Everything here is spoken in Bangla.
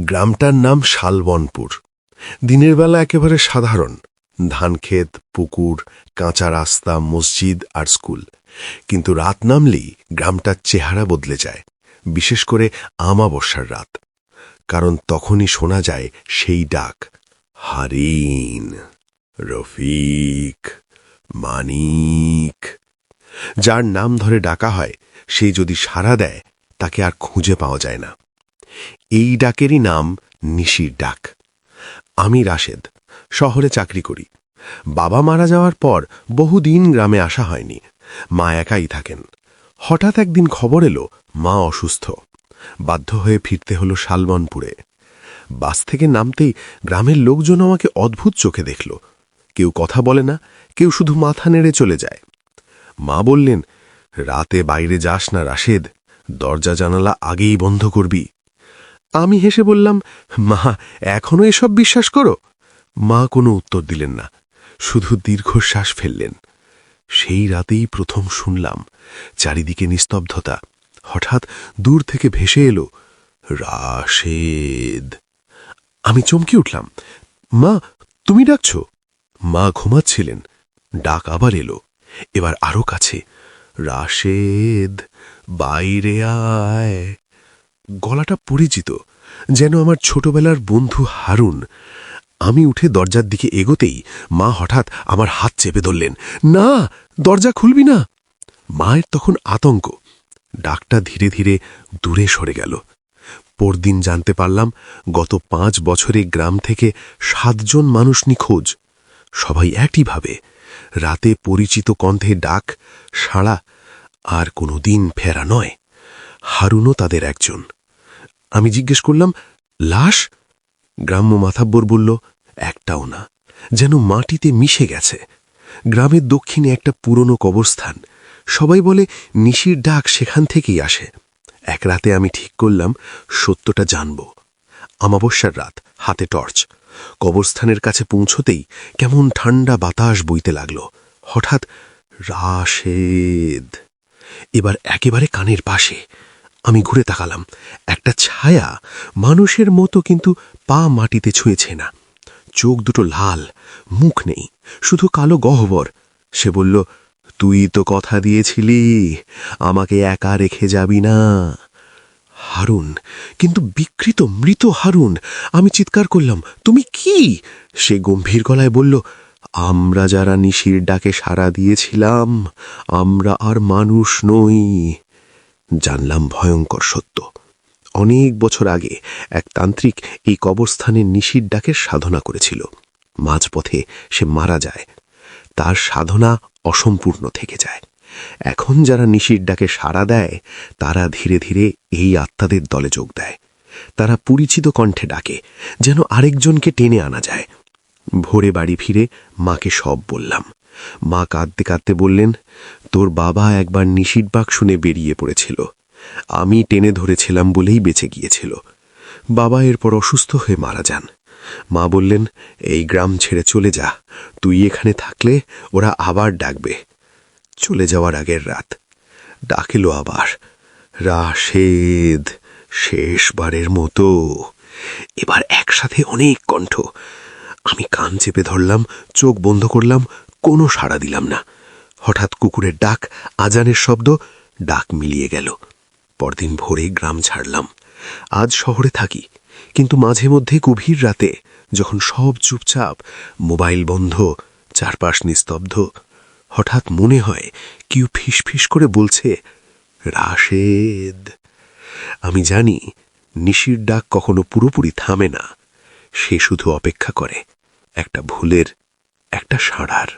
গ্রামটার নাম শালবনপুর। দিনের বেলা একেবারে সাধারণ ধানক্ষেত পুকুর, কাঁচা রাস্তা, মসজিদ আর স্কুল। কিন্তু রাত নামলেই গ্রামটার চেহারা বদলে যায়, বিশেষ করে আমাবস্যার রাত। কারণ তখনই শোনা যায় সেই ডাক, হারিন, রফিক, মানিক। যার নাম ধরে ডাকা হয়, সে যদি সাড়া দেয়, তাকে আর খুঁজে পাওয়া যায় না। এই ডাকেরই নাম নিশির ডাক। আমি রাশেদ, শহরে চাকরি করি। বাবা মারা যাওয়ার পর বহুদিন গ্রামে আসা হয়নি। মা একাই থাকেন। হঠাৎ একদিন খবর এলো, মা অসুস্থ। বাধ্য হয়ে ফিরতে হলো শালবনপুরে। বাস থেকে নামতেই গ্রামের লোকজন আমাকে অদ্ভুত চোখে দেখল। কেউ কথা বলে না, কেউ শুধু মাথা নেড়ে চলে যায়। মা বললেন, রাতে বাইরে যাস না রাশেদ, দরজা জানালা আগেই বন্ধ করবি। আমি হেসে বললাম, মা, এখনও এসব বিশ্বাস করো? মা কোনো উত্তর দিলেন না, শুধু দীর্ঘশ্বাস ফেললেন। সেই রাতেই প্রথম শুনলাম, চারিদিকে নিস্তব্ধতা। হঠাৎ দূর থেকে ভেসে এলো, রাশেদ। আমি চমকে উঠলাম, মা, তুমি ডাকছ? মা ঘুমাচ্ছিলেন, ডাক আবার এলো, এবার আরও কাছে, রাশেদ, বাইরে আয়। গলাটা পরিচিত, যেন আমার ছোটবেলার বন্ধু হারুন। আমি উঠে দরজার দিকে এগোতেই মা হঠাৎ আমার হাত চেপে ধরলেন, না, দরজা খুলবি না। মায়ের তখন আতঙ্ক। ডাকটা ধীরে ধীরে দূরে সরে গেল। পরদিন জানতে পারলাম, গত পাঁচ বছরে গ্রাম থেকে সাতজন মানুষ নিখোঁজ। সবাই একইভাবে রাতে পরিচিত কণ্ঠে ডাক, সাড়া, আর কোনো দিন ফেরা নয়। হারুনও তাদের একজন। আমি জিজ্ঞেস করলাম, লাশ? গ্রাম্য মাথাব্বর বলল, একটাও না। যেন মাটিতে মিশে গেছে। গ্রামের দক্ষিণে একটা পুরনো কবরস্থান। সবাই বলে, নিশির ডাক সেখান থেকেই আসে। এক রাতে আমি ঠিক করলাম, সত্যটা জানব। আমাবস্যার রাত, হাতে টর্চ। কবরস্থানের কাছে পৌঁছতেই কেমন ঠান্ডা বাতাস বইতে লাগল। হঠাৎ রাশেদ। এবার একেবারে কানের পাশে। আমি ঘুরে তাকালাম। একটা ছায়া মানুষের মতো কিন্তু পা মাটিতে ছুঁয়েছে না। চোখ দুটো লাল, মুখ নেই, শুধু কালো গহ্বর। সে বলল, তুই তো কথা দিয়েছিলি, আমাকে একা রেখে যাবি না। হারুন, কিন্তু বিকৃত মৃত হারুন, আমি চিৎকার করলাম, তুমি কি? সে গম্ভীর গলায় বলল, আমরা যারা নিশির ডাকে সাড়া দিয়েছিলাম, আমরা আর মানুষ নই। জানলাম ভয়ঙ্কর সত্য। অনেক বছর আগে এক তান্ত্রিক এই কবরস্থানের নিশির ডাকের সাধনা করেছিল। মাঝপথে সে মারা যায়। তার সাধনা অসম্পূর্ণ থেকে যায়। এখন যারা নিশির ডাকে সাড়া দেয়, তারা ধীরে ধীরে এই আত্মাদের দলে যোগ দেয়। তারা পরিচিত কণ্ঠে ডাকে, যেন আরেকজনকে টেনে আনা যায়। ভোরে বাড়ি ফিরে মাকে সব বললাম। মা কাঁদতে কাঁদতে বললেন, তোর বাবা একবার নিশির বাক শুনে বেরিয়ে পড়েছিল। আমি টেনে ধরেছিলাম বলেই বেঁচে গিয়েছিল। বাবা এরপর অসুস্থ হয়ে মারা যান। মা বললেন, এই গ্রাম ছেড়ে চলে যা। তুই এখানে থাকলে ওরা আবার ডাকবে। চলে যাওয়ার আগের রাত। ডাকিল আবার। রাশেদ, শেষবারের মতো। এবার একসাথে অনেক কণ্ঠ। আমি কান চেপে ধরলাম, চোখ বন্ধ করলাম কোনো সাড়া দিলাম না। হঠাৎ কুকুরের ডাক, আজানের শব্দ, ডাক মিলিয়ে গেল। পরদিন ভোরে গ্রাম ছাড়লাম। আজ শহরে থাকি, কিন্তু মাঝে মধ্যে গভীর রাতে যখন সব চুপচাপ, মোবাইল বন্ধ, চারপাশ নিস্তব্ধ, হঠাৎ মনে হয় কেউ ফিসফিস করে বলছে, রাশেদ। আমি জানি নিশির ডাক কখনো পুরোপুরি থামে না, সে শুধু অপেক্ষা করে, একটা ভুলের, একটা সাড়ার।